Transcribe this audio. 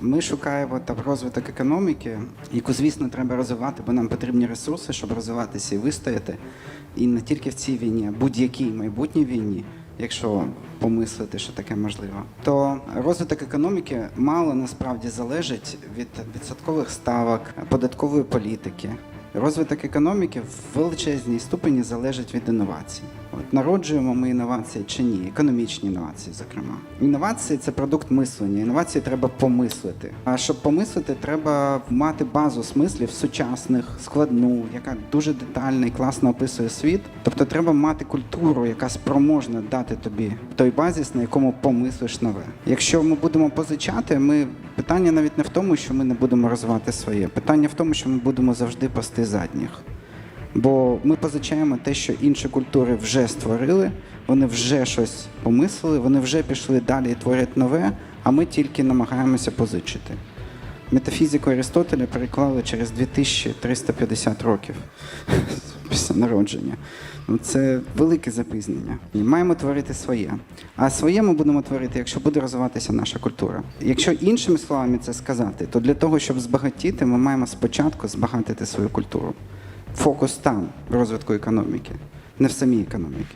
ми шукаємо там розвиток економіки, яку, звісно, треба розвивати, бо нам потрібні ресурси, щоб розвиватися і вистояти. І не тільки в цій війні, а будь-якій майбутній війні, якщо помислити, що таке можливо, то розвиток економіки мало насправді залежить від відсоткових ставок, податкової політики. Розвиток економіки в величезній ступені залежить від інновацій. От народжуємо ми інновації чи ні, економічні інновації, зокрема. Інновації це продукт мислення. Інновації треба помислити. А щоб помислити, треба мати базу смислів сучасних, складну, яка дуже детально і класно описує світ. Тобто треба мати культуру, яка спроможна дати тобі той базіс, на якому помислиш нове. Якщо ми будемо позичати, ми питання навіть не в тому, що ми не будемо розвивати своє. Питання в тому, що ми будемо завжди пасти задніх. Бо ми позичаємо те, що інші культури вже створили, вони вже щось помислили, вони вже пішли далі і творять нове, а ми тільки намагаємося позичити. Метафізику Аристотеля переклали через 2350 років після народження. Ну, це велике запізнення. І маємо творити своє. А своє ми будемо творити, якщо буде розвиватися наша культура. Якщо іншими словами це сказати, то для того, щоб збагатіти, ми маємо спочатку збагатити свою культуру. Фокус там, розвитку економіки, не в самій економіці.